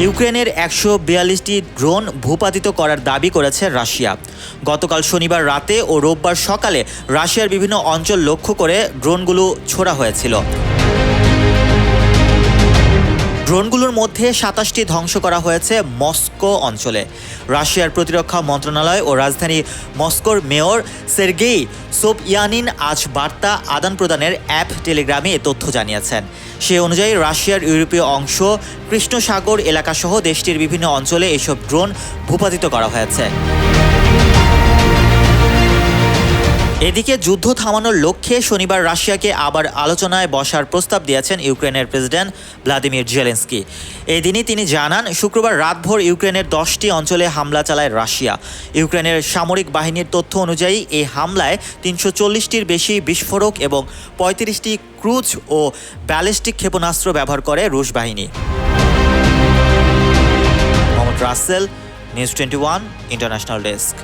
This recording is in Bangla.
ইউক্রেনের একশো বিয়াল্লিশটি ড্রোন ভূপাতিত করার দাবি করেছে রাশিয়া। গতকাল শনিবার রাতে ও রোববার সকালে রাশিয়ার বিভিন্ন অঞ্চল লক্ষ্য করে ড্রোনগুলো ছোড়া হয়েছিল। ড্রোনগুলোর মধ্যে সাতাশটি ধ্বংস করা হয়েছে মস্কো অঞ্চলে। রাশিয়ার প্রতিরক্ষা মন্ত্রণালয় ও রাজধানী মস্কোর মেয়র সের্গেই সোপইয়ানিন আজ বার্তা আদান প্রদানের অ্যাপ টেলিগ্রামে এ তথ্য জানিয়েছেন। সে অনুযায়ী রাশিয়ার ইউরোপীয় অংশ কৃষ্ণ সাগর এলাকাসহ দেশটির বিভিন্ন অঞ্চলে এসব ড্রোন ভূপাতিত করা হয়েছে। এদিকে যুদ্ধ থামানোর লক্ষ্যে শনিবার রাশিয়াকে আবার আলোচনায় বসার প্রস্তাব দিয়েছেন ইউক্রেনের প্রেসিডেন্ট ভ্লাদিমির জেলেন্সকি। এদিনই তিনি জানান, শুক্রবার রাতভর ইউক্রেনের দশটি অঞ্চলে হামলা চালায় রাশিয়া। ইউক্রেনের সামরিক বাহিনীর তথ্য অনুযায়ী এই হামলায় তিনশো চল্লিশটির বেশি বিস্ফোরক এবং পঁয়ত্রিশটি ক্রুজ ও ব্যালিস্টিক ক্ষেপণাস্ত্র ব্যবহার করে রুশ বাহিনী। Mohammad Rasel, news twenty one, international desk.